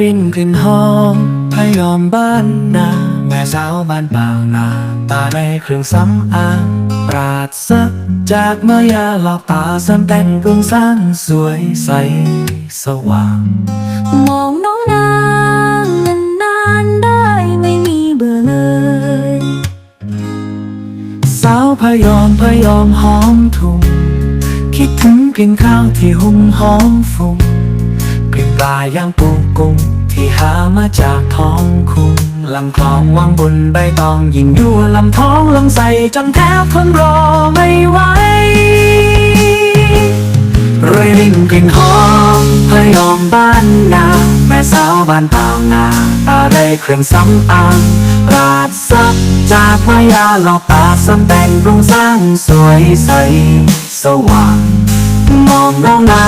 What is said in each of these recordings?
รินกลิ่นหอมพยอมบ้านนา แม่สาวบ้านบางนา ตาในเครื่องสำอางปราดซักจากมายาหลอกตาสำแต่งปรุงสร้างสวยใสสว่าง มองน้องนางนานๆได้ไม่มีเบื่อเลย สาวพยอมพยอมหอมทุ่งคิดถึงกลิ่นข้าวที่หุ่มหอมฟุ้งกลิ่น ปลาย่างปูกุ้งที่หามาจากท้องคุ้งลำคลองวางบนใบตองยิ่งยั่วลำท้องลำใสจนแทบทนรอไม่ไหวรวยรินกลิ่นหอมพยอมบ้านนา แม่สาวบ้านเปล่านาตาได้เครื่องสำอางราดซับจากมายาหลอกตาสำแต่งรุงสร้างสวยใส สว่าง มองน้องนา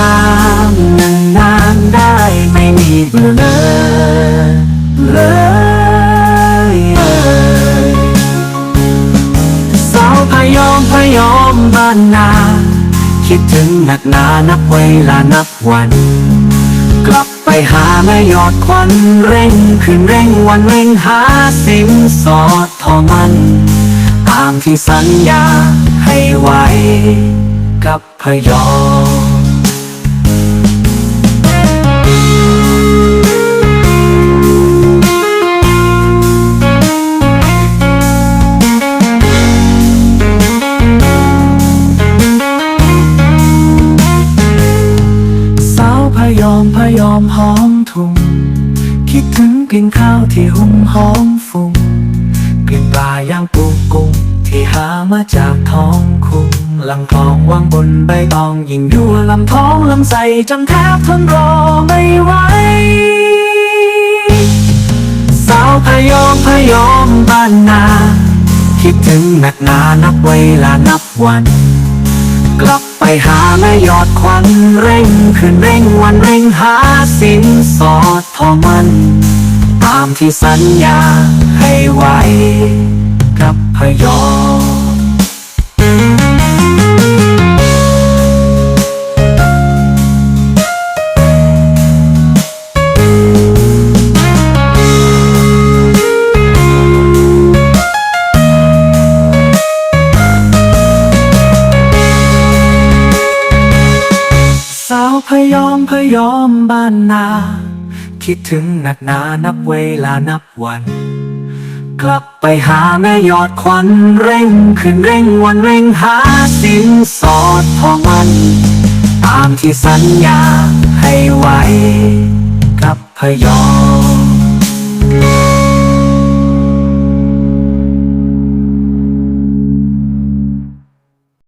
บื่อเลยเลยสาวพยอมพยอมบ้านนา คิดถึงหนักหนานับเวลานับวัน กลับไปหาแม่ยอดควันเร่งคืนเร่งวันเร่งหาสินสอดทอมันตามที่สัญญาให้ไว้กับพยอม มหอมทุ่งคิดถึงกลิ่นข้าวที่หุ่มหอมฟุ้งกลิ่นปลาย่างปูกุ้งที่หามาจากท้องคุ้งลำคลองวางบนใบตองยิ่งยั่วลำท้องลำใสจนแทบทนรอไม่ไหวสาวพยอมพยอมบ้านนา คิดถึงหนักหนานับเวลานับวัน กลับไปหาแม่ยอดควันเร่งคืนเร่งวันเร่งหา สินสอดทองมัน ตามที่สัญญาให้ พยอมพยอมบ้านนา คิดถึงหนักหนานับเวลานับวัน กลับไปหาแม่ยอดควันเร่งขึ้นเร่งวันเร่งหาสินสอดทองมัน ตามที่สัญญาให้ไว้ กับพยอม